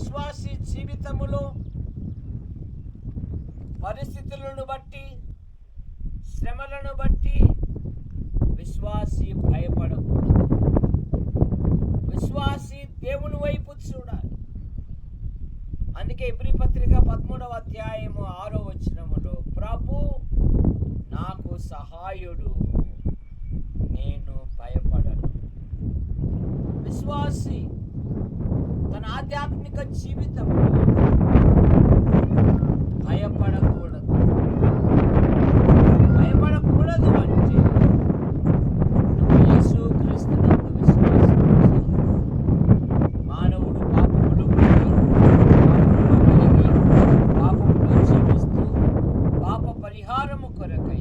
విశ్వాసి జీవితములో పరిస్థితులను బట్టి శ్రమలను బట్టి విశ్వాసి భయపడకూడదు. విశ్వాసి దేవుని వైపు చూడాలి. అందుకే ఇబ్రి పత్రిక పదమూడవ అధ్యాయము ఆరో వచ్చినములో ప్రభు నాకు సహాయుడు నేను భయపడను. విశ్వాసి తన ఆధ్యాత్మిక జీవితంలో భయపడకూడదు. భయపడకూడదు అంటే నువ్వు యేసుక్రీస్తునందు విశ్వాసం మానవుడు పాపములు పుట్టి, కలిగి పాపములో జీవిస్తూ పాప పరిహారము కొరకై